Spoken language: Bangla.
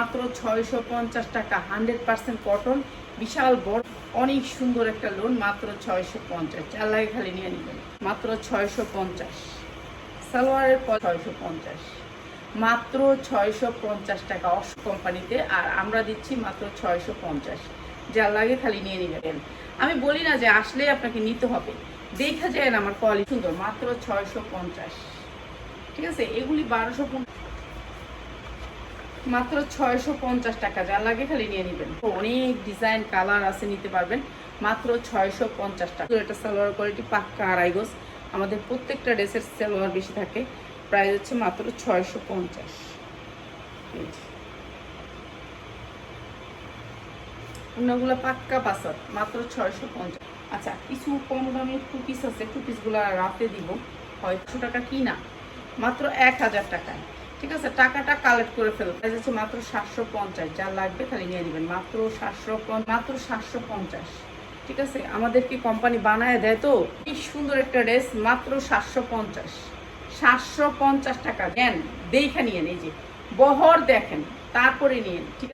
মাত্র ছয়শো পঞ্চাশ টাকা, হান্ড্রেড পার্সেন্ট কটন, বিশাল বড়, অনেক সুন্দর একটা লোন মাত্র ছয়শো পঞ্চাশ। চার লাগে খালি নিয়ে নেবেন। মাত্র ছয়শো পঞ্চাশ। সালোয়ারের পর ছয়শো পঞ্চাশ। মাত্র ছয়শো পঞ্চাশ টাকা অস কোম্পানিতে, আর আমরা দিচ্ছি মাত্র ছয়শো পঞ্চাশ। যার লাগে খালি নিয়ে নেবেন। আমি বলি না যে আসলে আপনাকে নিতে হবে। দেখা যায় না আমার কোয়ালিটি সুন্দর, মাত্র ছয়শো পঞ্চাশ। ঠিক আছে? এগুলি বারোশো মাত্র ছয়শো পঞ্চাশ টাকা। যা লাগে খালি নিয়ে নেবেন। অনেক ডিজাইন কালার আছে, নিতে পারবেন। মাত্র ছয়শো পঞ্চাশ টাকা। এটা সালোয়ার কোয়ালিটি পাক্কা আড়াই গোছ আমাদের প্রত্যেকটা ড্রেসের সালোয়ার বেশি থাকে। প্রাইস হচ্ছে মাত্র ছয়শো পঞ্চাশ। অন্যগুলো পাক্কা পাসার মাত্র ছয়শো পঞ্চাশ। আচ্ছা কিছু কম দামি টু পিস আছে। টু পিসগুলো রাতে দিব। হয়তো টাকা কি না মাত্র এক হাজার টাকায়। ঠিক আছে, টাকাটা কালেক্ট করে ফেলো। প্রাইস মাত্র সাতশো পঞ্চাশ, যা লাগবে খালি নিয়ে নেবেন। মাত্র সাতশো মাত্র সাতশো পঞ্চাশ। ঠিক আছে, আমাদের কি কোম্পানি বানায় দেয় তো? কি সুন্দর একটা ড্রেস মাত্র সাতশো পঞ্চাশ। সাতশো পঞ্চাশ টাকা। দেন দেখে নিয়ে এই যে, বহর দেখেন, তারপরে নিয়ে ঠিক